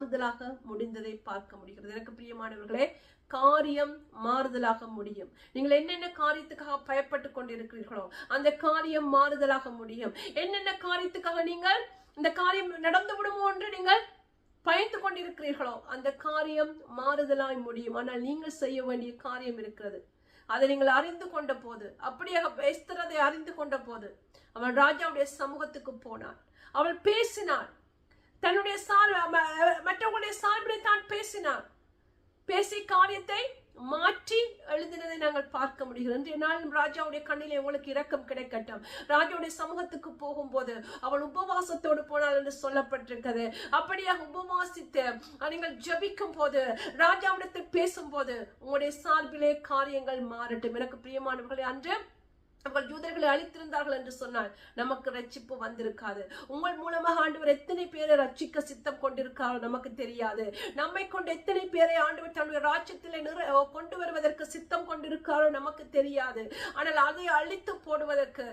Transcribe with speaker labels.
Speaker 1: மாறுதலாக முடிந்ததை பார்க்க முடிகிறது. எனக்கு பிரியமானவர்களே காரியம் மாறுதலாக முடியும். நீங்கள் என்னென்ன காரியத்துக்காக பயப்பட்டு கொண்டிருக்கிறீர்களோ அந்த காரியம் மாறுதலாக முடியும். என்னென்ன காரியத்துக்காக நீங்கள் இந்த காரியம் நடந்து விடுமோ என்று நீங்கள் பயந்து கொண்டிருக்கிறீர்களோ அந்த காரியம் மாறுதலாய் முடியும். ஆனால் நீங்கள் செய்ய வேண்டிய காரியம் இருக்கிறது. அதை நீங்கள் அறிந்து கொண்ட போது அப்படியாக பேசுகிறதை அறிந்து கொண்ட போது அவள் ராஜாவுடைய சமூகத்துக்கு போனாள் அவள் பேசினாள். தன்னுடைய சார் மற்றவங்களுடைய சார்பிலே தான் பேசினார். பேசி காரியத்தை மாற்றி எழுதினதை நாங்கள் பார்க்க முடிகிறது. இன்றைய நாள் ராஜாவுடைய கண்ணிலே உங்களுக்கு இரக்கம் கிடைக்கட்டும். ராஜாவுடைய சமூகத்துக்கு போகும்போது அவள் உபவாசத்தோடு போனாள் என்று சொல்லப்பட்டிருக்கிறது. அப்படியாக உபவாசித்து நீங்கள் ஜபிக்கும் போது ராஜாவிடத்தில் பேசும்போது உங்களுடைய சார்பிலே காரியங்கள் மாறட்டும். எனக்கு பிரியமானவர்களே அன்று அவர்கள் யூதர்களை அழித்திருந்தார்கள் என்று சொன்னால் நமக்கு ரட்சிப்பு வந்திருக்காது. உங்கள் மூலமாக ஆண்டவர் எத்தனை பேரை ரட்சிக்க சித்தம் கொண்டிருக்காரோ நமக்கு தெரியாது. நம்மை கொண்டு எத்தனை பேரை ஆண்டவர் தன்னுடைய ராஜ்யத்திலே கொண்டு வருவதற்கு சித்தம் கொண்டிருக்காரோ நமக்கு தெரியாது. ஆனால் அதை அழித்து போடுவதற்கு